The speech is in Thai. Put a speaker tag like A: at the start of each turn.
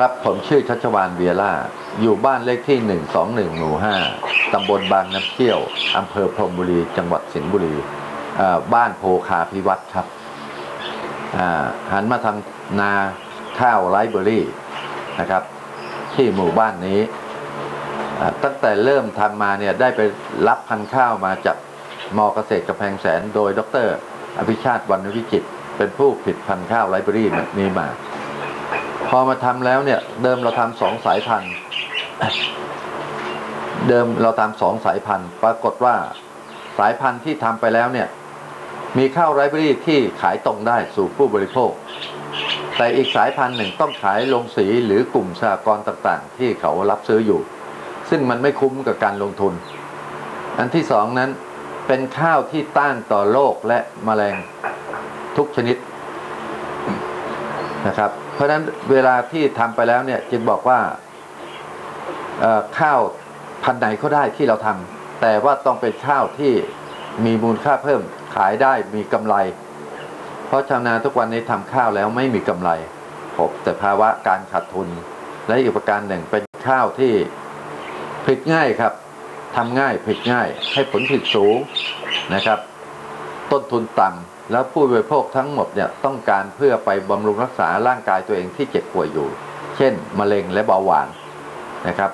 A: ครับผมชื่อชัชวานเวียร่า อยู่บ้านเลขที่ 121 หมู่ 5 ตำบลบางน้ำเที่ยวอำเภอพรมบุรี จังหวัดสิงห์บุรี บ้านโพคาพิวัตรครับ หันมาทำนาข้าวไรเบอรี่นะครับ ที่หมู่บ้านนี้ ตั้งแต่เริ่มทำมาเนี่ยได้ไปรับพันธุ์ข้าวมาจากมอเกษตรกำแพงแสน โดยดร อภิชาติวรรณวิจิตเป็นผู้ผลิตพันธุ์ข้าวไรเบอรี่นี้มา พอมาทำแล้วเนี่ย เดิมเราทำสองสายพันธุ์เดิมเราทำสองสายพันธุ์ ปรากฏว่าสายพันธุ์ที่ทำไปแล้วเนี่ย มีข้าวไรเบอรี่ที่ขายตรงได้สู่ผู้บริโภค แต่อีกสายพันธุ์หนึ่งต้องขายลงสีหรือกลุ่มสหกรณ์ต่าง ๆ ที่เขารับซื้ออยู่ ซึ่งมันไม่คุ้มกับการลงทุน อันที่สองนั้นเป็นข้าวที่ต้านต่อโรคและแมลงทุกชนิด นะครับ เพราะฉะนั้นเวลาที่ทำไปแล้วเนี่ยจึงบอกว่าข้าวพันไหนก็ได้ที่เราทำแต่ว่าต้องเป็นข้าวที่มีมูลค่าเพิ่มขายได้มีกำไร เพราะชาวนาทุกวันนี้ทำข้าวแล้วไม่มีกำไรพบแต่ภาวะการขาดทุน และอีกประการหนึ่งเป็นข้าวที่ผลิตง่ายครับทำง่ายผลิตง่ายให้ผลผลิตสูงนะครับ ต้นทุนต่ำ แล้วผู้บริโภคทั้งหมดเนี่ยต้องการเพื่อไปบำรุงรักษาร่างกายตัวเองที่เจ็บป่วยอยู่ เช่น มะเร็งและเบาหวานนะครับ